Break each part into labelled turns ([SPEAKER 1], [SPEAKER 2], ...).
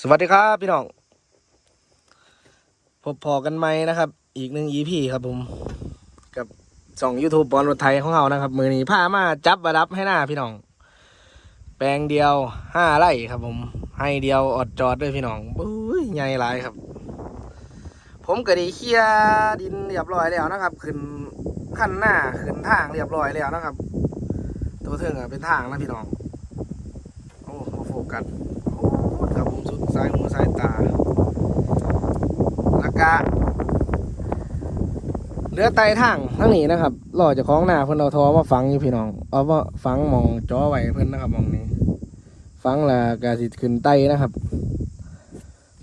[SPEAKER 1] สวัสดีครับพี่น้อง พบพอกันไหมนะครับ อีกหนึ่ง EP ครับผม กับสอง YouTube บอลรถไทยของเรานะครับ มือนี้พามาจับมารับให้หน้าพี่น้อง แปลงเดียวห้าไร่ครับผม ให้เดียวอดจอดด้วยพี่น้องบุ้ยใหญ่หลายครับ ผมก็ได้เคลียดินเรียบร้อยแล้วนะครับ ขึ้นขั้นหน้าขึ้นทางเรียบร้อยแล้วนะครับ ตัวเทิงอะเป็นทางนะพี่น้อง โอ้มาโฟกัส สายมือซ้ายตาแล้วก็เหลือไตทางทั้งนี้นะครับรอจะคล้องหน้าเพิ่อนเอาทอมาฝังอยู่พี่น้องเอาว่าฝังมองจ้อไว้เพิ่อนนะครับมองนี้ฝังแล้วก็สิขึ้นไตนะครับ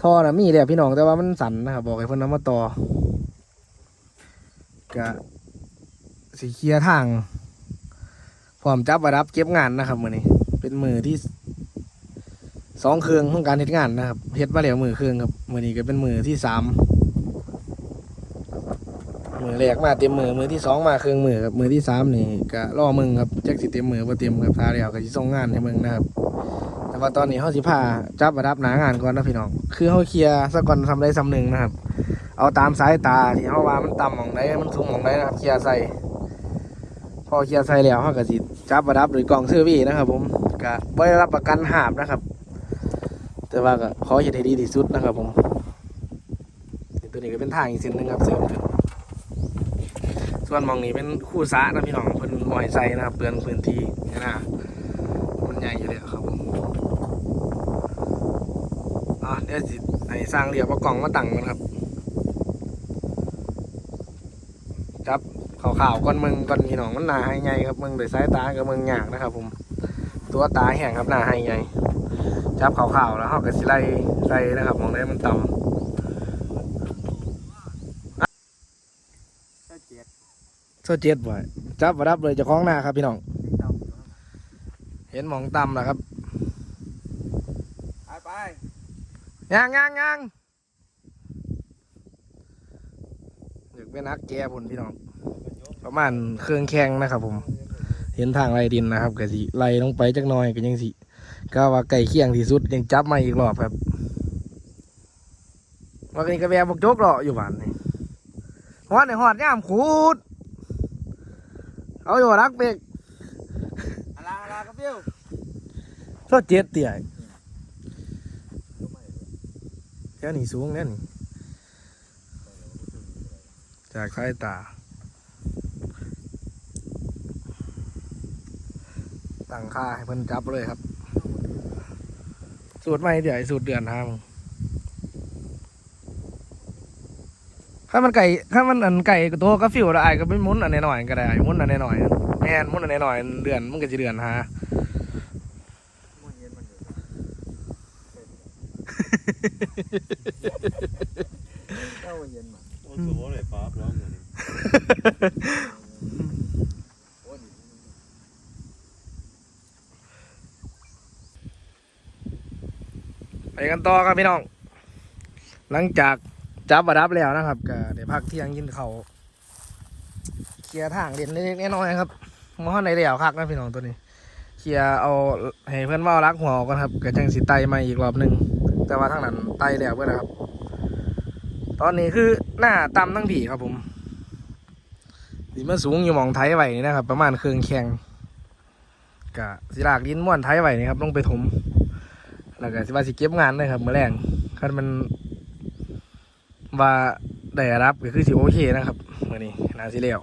[SPEAKER 1] ท่อน่ะมีแล้วพี่น้องแต่ว่ามันสั่นนะครับบอกให้เพิ่อนเอามาต่อก็สิเคลียร์ทางพร้อมจับระดับเก็บงานนะครับมือนี้ เป็นมือที่ สองเครื่องของการเฮ็ดงานนะครับเฮ็ดมาแล้วมือเครื่องครับมือนี้ก็เป็นมือที่สามมือแรกมาเต็มมือมือที่สองมาเครื่องมือครับมือที่สามนี่ก็รอมึงครับแจักสิเต็มมือบ่เต็มครับทาแล้วก็สิส่งงานให้มึงนะครับ แต่ว่าตอนนี้เฮาสิพาจับระดับหนางานก่อนนะพี่น้องคือเฮาเคลียร์ซะก่อนทำได้สำหนึ่งนะครับ เอาตามสายตาที่เฮาว่ามันต่ำหม่องใดมันสูงหม่องใดนะครับเคลียร์ใส่พอเคลียร์ใส่แล้วเฮาก็สิจับระดับหรือกล่องเซอร์วีนะครับ ผมก็บ่ได้รับประกันหาบนะครับ แต่ว่าก็ขอเห็ดให้ดีที่สุดนะครับผมตัวนี้ก็เป็นทางอีกเส้นหนึ่งครับเสริมขึ้นส่วนมองนี้เป็นคู่สะนะพี่น้องเพิ่นมอยใส่นะครับเปลือนพื้นที่นี่นะมันใหญ่อยู่เลยครับผมอะเดี๋ยวสิให้สร้างเรียบเอากล่องมาตั้งกันครับจับข่าวๆก้อนมึงก้อนพี่น้องมันหนาให้ใหญ่ครับมึงโดยสายตากับมึงหยากนะครับ ผม ตัวตาแห้งครับหนาให้ใหญ่ จับขาวๆแล้วเขาก็สิไล่ไล่นะครับมองได้มันต่
[SPEAKER 2] เจ็ดำ
[SPEAKER 1] โซเจ็ดไว้จับมารับเลยจะคล้องหน้าครับพี่น้อง เห็นมองต่ำแล้วครับ
[SPEAKER 2] ไปไป
[SPEAKER 1] ย่างย่างย่างอยากเป็นนักแก่พุ่นพี่น้อง ประมาณเครื่องแข้งนะครับผม เห็นทางไล่ดินนะครับก็สิไล่ลงไปจักหน่อยก็ยังสิ ก็ว่าไก่เคียงที่สุดยังจับมาอีกรอบครับวันนี้ก็แวะบกโจกรออยู่บ้านนี่หอดในหอดย่ามขูดเอาอยู่รักเป็ก
[SPEAKER 2] อะไรอะไรกับพี่
[SPEAKER 1] โทษเจ็ดเตี่ยแค่นี้สูงแน่นี่จากสายตาตั้งค่าให้เพิ่นจับเลยครับ สูตรใหม่เดี๋ยวไอ้สูตรเดือนทางถ้ามันไก่ถ้ามันอันไก่ตัวก็ฟิวละไอ้ายก็ไม่หมุนอันนหน่อยๆก็ได้หมุนอันนหน่อยๆแม่นหมุนอันนหน่อยๆเดือนมันก็จะเดือนหา
[SPEAKER 2] มันเย็นมันเย็นเจ้าเย็นมา
[SPEAKER 3] Och så var det farbrorn.
[SPEAKER 2] โอ้ดิ
[SPEAKER 1] ไปกันต่อ ครับพี่น้อง หลังจากจับบัดับแล้วนะครับก็ได้พักเที่ยงกินเขาเคลียร์ทางเด่นเล็กๆน้อยๆครับมอในเดี่ยวคักนะพี่น้องตัวนี้ เคลียร์เอาให้เพื่อนว่ารักหัวออกก่อนครับก็จังสิไตมาอีกรอบหนึ่งแต่ว่าทางนั้นไตแล้วเพื่อนนะครับ ตอนนี้คือหน้าตำทั้งผีครับผมสีมันสูงอยู่มองไทยไหวนี่นะครับ ประมาณเครื่องแข่งกะสิลากดินม้วนไทยไหวนี่ครับลงไปถม แล้วก็สิว่าสิเก็บงานเลยครับ มื้อแรงคันมัน ว่าได้รับก็คือสิโอเคนะครับมื้อนี้น่าสิแล้ว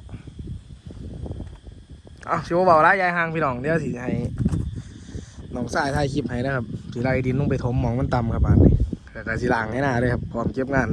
[SPEAKER 1] เอาสิบ่เว้าละยายห่างพี่น้องเดี๋ยวสิให้น้องสายถ่ายคลิปให้นะครับสิไล่ดินลงไปถมหมองมันต่ำครับบานนี้แล้วก็สิล้างให้หน้าเลยครับพร้อมเก็บงาน